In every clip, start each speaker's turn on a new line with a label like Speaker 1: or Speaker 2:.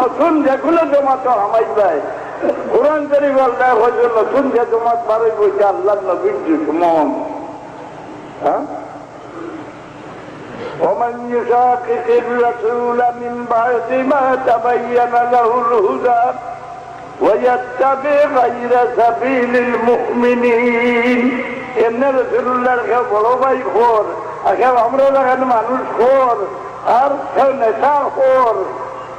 Speaker 1: নতুন যেগুলো জমাত হামাই যায় কোরআন শরীফ আল্লাহ হয়েছে নতুন যে জমাত বারোই বইছে আল্লাহ নবীর দুশ্মন হ্যাঁ ومن يشاقق الرسول من بعد ما تبين له الهدى ويتبع غير سبيل المؤمنين এমনি রসুল্লাহর কেউ বড় ভাই খোর আর কেউ আমরা লাগান মানুষ খোর আর কেউ নেতা খোর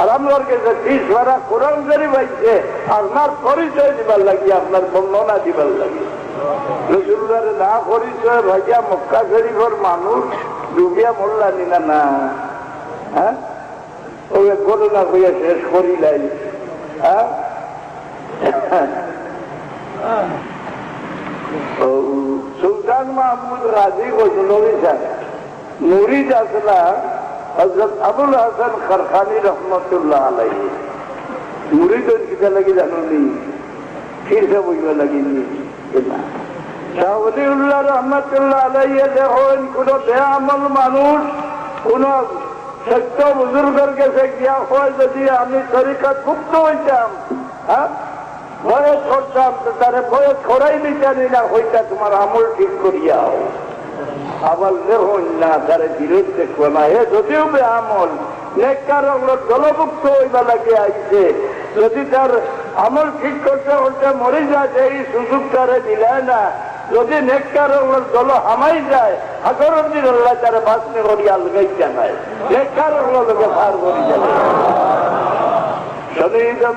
Speaker 1: আর আমার কাছে বারা কোরআন শরীফ আইছে আপনার পরিচয় দিবার লাগিয়া আপনার বর্ণনা দিবার রসুল্লার না পরিচয়, ভাইয়া মক্কা শরীফের মানুষ, ডুবিয়া মরলা নিনা না। হ্যাঁ? ঘটনা হইয়া শেষ করিলাই। হ্যাঁ? সুলতান মাহমুদ রাজি গজনবী মুরিদ আসলা হজরত আবুল হাসান খরখানি রহমতুল্লাহ আলাই মুরিদ কিটা লাগি জানুনি কিসে বইবা লাগিনি শাহলিউল্লাহ রহমতুল্লাহ আলাইয়ে দেখুন কোন বেআমল মানুষ, কোন সত্য বুজুর্গের কাছে গিয়া হয় যদি আমি তরিকাত মুক্ত হইতাম হ্যাঁ? করতাম তো তারে বয়স করাই নিতানি না হইতা তোমার আমল ঠিক করিয়াও। আবার দেখুন না, তারে বিরোধ দেখব না হে যদিও আমল দলভুক্ত হইবা লাগে আইছে। যদি তার আমল ঠিক করতে করতে মরে যায় এই সুযোগ তারে দিলায় না। যদি নেককার দল হামাই যায় আগরের দিন আল্লাহ তারা বাসনে করি আলগাই জানায়। নেককার লোকে পার করি জানায়। শনিদম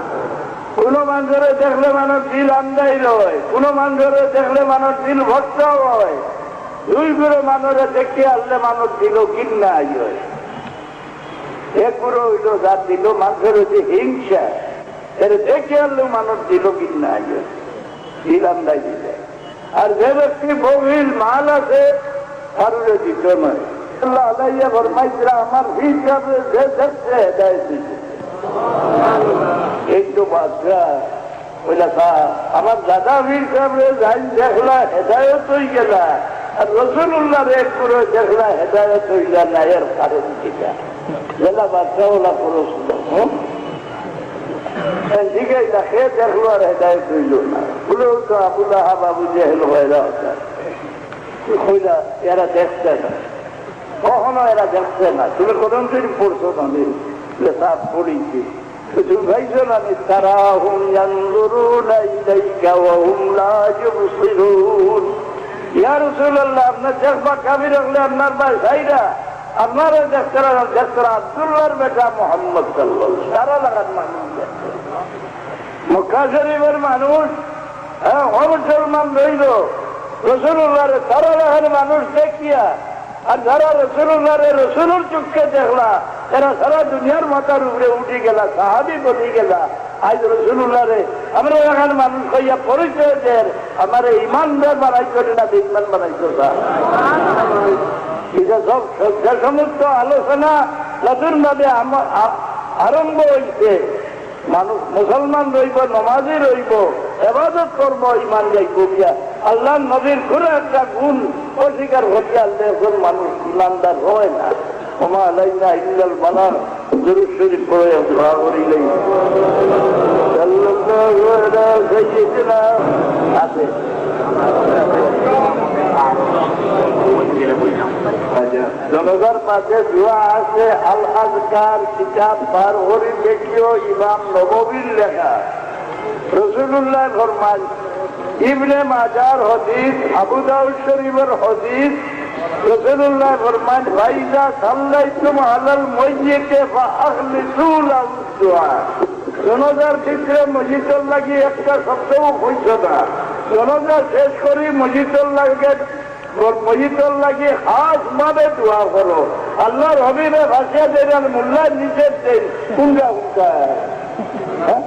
Speaker 1: কোন মানুষের দেখলে মানুষ দিল আন্দাই রয় কোন মানুষের দেখলে মানুষ দিল ভক্ত হয়। দুই করে মানুষের দেখে আসলে মানুষ দিল কিন্না হয়। এগুলো হইল যার দিল মানুষের হচ্ছে হিংসা। এর দেখে আনলেও মানুষ দিল কিনা আগে দিলাম নাই দিলে। আর যে ব্যক্তি গভীর মাল আছে, কারোর দিত নয়। আল্লাহ আলাইয়া ফরমাইছিলা আমার হিসাবে যে দেখছে হেদায় দিছে। তো বাদশা আমার দাদা দেখলা, হেদায়ত হয়ে গেলা। আর রসুল্লাহ এক করে দেখলা, হেদায়ত হইলা না এর কারণ জেলা বাচ্চা ওলা দেখল আর হেদায়ত হইল না। তো হয়ে এরা দেখছে না। এরা দেখছে না। তুমি কোন পড়ছো না লেখা পড়িছি তুমি ভাইছো না তারা হুম ইউবসিরুন। ইয়া রাসূলুল্লাহ, আপনার দেখবা কামি রাখলে আপনার ভাই ভাইরা, আপনারা বেটা মোহাম্মদ সাল্লাহ তারা মানুষ মক্কা শরীফের মানুষ হ্যাঁ মুসলমান রইল। রসুল্লাহরে তারা লাগান মানুষ দেখিয়া, আর যারা রসুল্লাহরে রসুলের চোখকে দেখলা এরা সারা দুনিয়ার মাথার উপরে উঠে গেলা, সাহাবি বলি গেলা। আজ রসুল্লাহরে আমরা এখানে মানুষ কইয়া পরিচয় দেন, আমার ইমানদার বানাই করে না বেইমান বানাই করবা সমস্ত আলোচনা নতুন ভাবে আরম্ভ হইছে। মানুষ মুসলমান রইব, নমাজি রইব, এবাদত করব ইমান যাই করিয়া আল্লাহ নবীর করে একটা গুণ অধিকার আল্লাহ এখন মানুষ ইমানদার হয় না। আছে। জনগর মাঝে দোয়া আছে, আল আজকার কিতাব বার হরি দেখিও ইমাম নববীর লেখা। রসুল্লাহ ফরমান ইবনে মাজার হদিস, আবু দাউদ শরীফের হদিস রসুল্লাহ ফরমান ভাইজা সাল্লাইতুম আলাল মইয়িতে ফা আখলিসু জনজার ভিতরে মসজিদর লাগি একটা শব্দও হইছ না। জনজা শেষ করি মসজিদর লাগে, মসজিদর লাগি হাত মানে দোয়া করো আল্লাহর হবিবে ভাষা দেন মোল্লা নিষেধ দেন হ্যাঁ?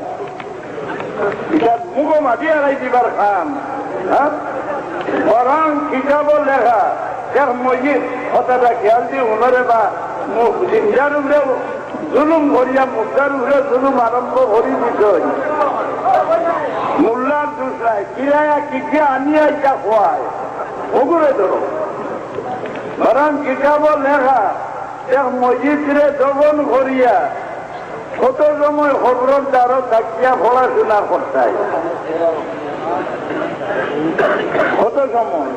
Speaker 1: এটা মাটি আড়াই দিবার খান। হ্যাঁ? বরং কিতাব লেখা। এক মসজিদ কথাটা খেয়াল দিয়ে উনরে বা জিঞ্জার উপরে জুলুম করিয়া মুদ্রার উপরে জুলুম আরম্ভ করি বিষয় মোল্লার দুসরায়, কিরায়া কিকে আনিয়া ইটা খোয়ায়। ওগুলো ধরো। বরং কিতাব লেখা, এক মসজিদরে দমন করিয়া ছোট সময় খবর দ্বারা থাকিয়া পড়াশোনা করতে কত সময়?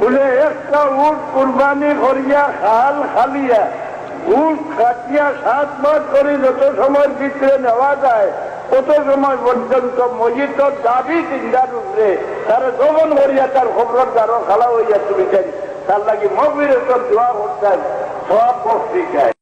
Speaker 1: বলে, একটা উট কুরবানি করিয়া খাল খালিয়া, উট কাটিয়া সাত মাস করে যত সময় ভিতরে নেওয়া যায় কত সময় পর্যন্ত মসজিদর দাবি চিন্তার উপরে, তারা দমন করিয়া তার খবর দ্বারা খালা হইয়া তুমি তার লাগি মবির দোয়া করতেন, সব পত্রিকায়